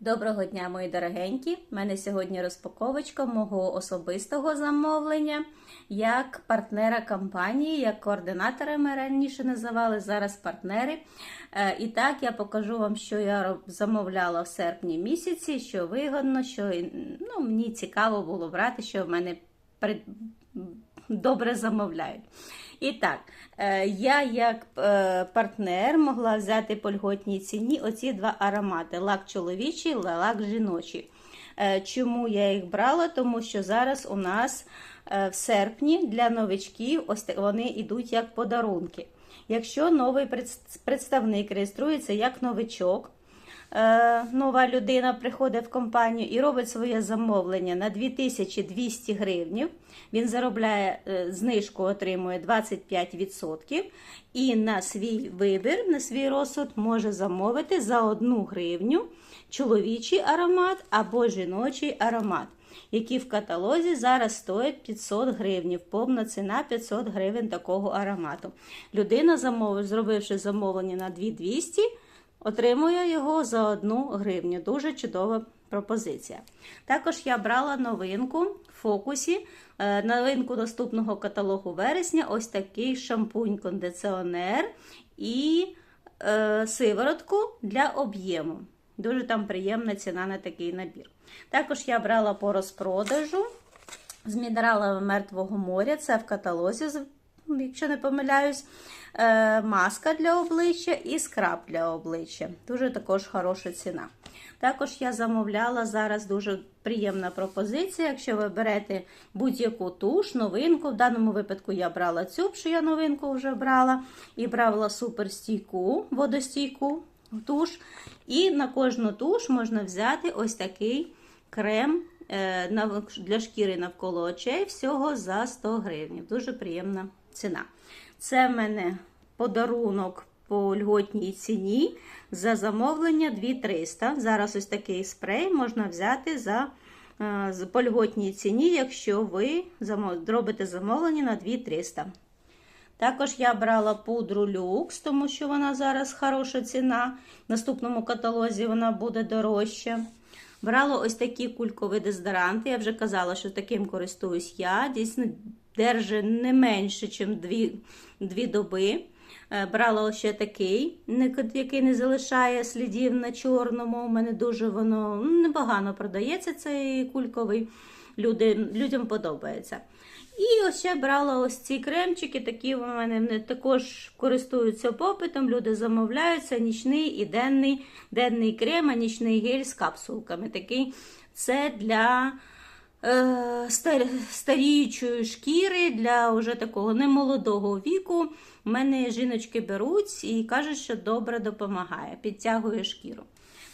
Доброго дня, мої дорогенькі! У мене сьогодні розпаковочка мого особистого замовлення як партнера компанії, як координатора ми раніше називали, зараз партнери. Е, І так я покажу вам, що я замовляла в серпні місяці, що вигодно, що ну, мені цікаво було брати, що в мене добре замовляють. І так, е, я як е, партнер могла взяти по льготній ціні оці два аромати: лак чоловічий, лак жіночий. Е, Чому я їх брала? Тому що зараз у нас в серпні для новичків ось вони йдуть як подарунки. Якщо новий представник реєструється як новичок, нова людина приходить в компанію і робить своє замовлення на 2200 гривнів. Він заробляє е, знижку, отримує 25% і на свій вибір, на свій розсуд може замовити за 1 гривню чоловічий аромат або жіночий аромат. Які в каталозі зараз стоять 500 гривнів, повна ціна 500 гривень такого аромату. Людина, замовив, зробивши замовлення на 2200, отримує його за 1 гривню. Дуже чудова пропозиція. Також я брала новинку в фокусі, е, новинку наступного каталогу вересня. Ось такий шампунь-кондиціонер і е, сиворотку для об'єму. Дуже там приємна ціна на такий набір. Також я брала по розпродажу з мінералами Мертвого моря. Це в каталозі, якщо не помиляюсь, е, маска для обличчя і скраб для обличчя. Дуже також хороша ціна. Також я замовляла зараз дуже приємна пропозиція. Якщо ви берете будь-яку туш, новинку, в даному випадку я брала цю, що я новинку вже брала, і брала суперстійку, водостійку туш. І на кожну туш можна взяти ось такий крем е, для шкіри навколо очей всього за 100 гривень. Дуже приємна ціна. Це в мене подарунок по льготній ціні за замовлення 2300. Зараз ось такий спрей можна взяти за е, по льготній ціні, якщо ви зробите замовлення на 2300. Також я брала пудру люкс, тому що вона зараз хороша ціна. В наступному каталозі вона буде дорожча. Брала ось такі кулькові дезодоранти. Я вже казала, що таким користуюсь я. Дійсно, держи не менше, ніж дві, дві доби. Е, Брала ще такий, який не залишає слідів на чорному. У мене дуже воно ну, непогано продається цей кульковий. Люди, людям подобається. І ось ще брала ось ці кремчики, такі у мене вони також користуються попитом. Люди замовляються нічний і денний, денний крем, а нічний гель з капсулками. Такий це для старіючої шкіри, для уже такого немолодого віку. У мене жіночки беруть і кажуть, що добре допомагає, підтягує шкіру.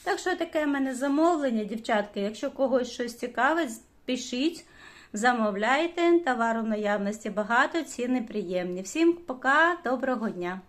Так що таке в мене замовлення, дівчатки. Якщо когось щось цікавить, пишіть. Замовляйте, товару наявності багато, ціни приємні. Всім пока, доброго дня!